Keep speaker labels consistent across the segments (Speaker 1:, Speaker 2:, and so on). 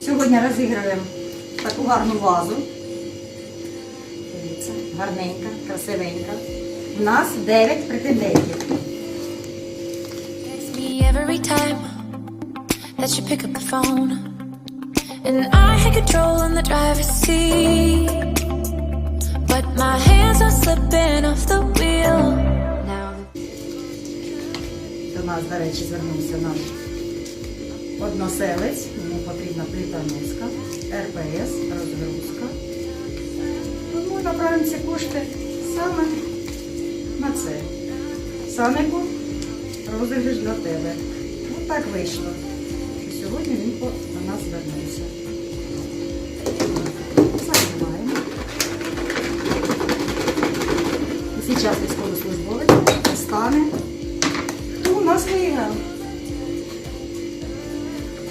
Speaker 1: Сьогодні розіграємо таку гарну вазу. Дивіться, гарненька, красивенька. У нас 9 претендентів.
Speaker 2: every time that you pick up the phone. And I had control on the driver's seat. But my hands are slipping off the wheel.
Speaker 1: До нас, до речі, звернувся наш односелець. Йому потрібна плита носка, РПС, розгрузка. Тому направимо ці кошти саме на це. Санику, розіграш для тебе. Ось так вийшло. Сьогодні він по- І зараз військовослужбовець стане. Хто у нас виграв?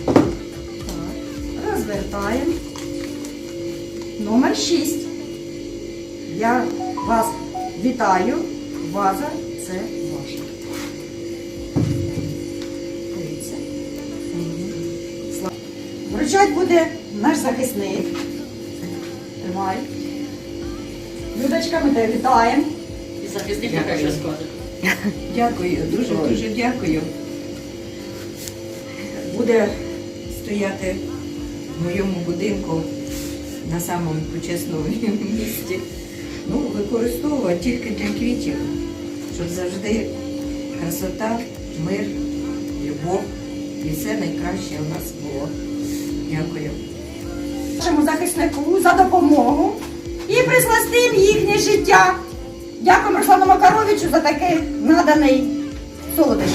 Speaker 1: Так, розвертаємо. Номер 6. Я вас вітаю. Ваза це ваша. Дивіться. Вручать буде наш захисник. Тримай. Людочка, ми тебе вітаємо.
Speaker 3: І захисник яка ще.
Speaker 4: Дякую, дуже дуже дякую. Буде стояти в моєму будинку на самому почесному місці. Ну, використовувати тільки для квітів, щоб завжди красота, мир, любов і все найкраще у нас було. Дякую.
Speaker 1: нашому захиснику за допомогу і присластим їхнє життя. Дякуємо Руслану Макаровичу за такий наданий солодощ.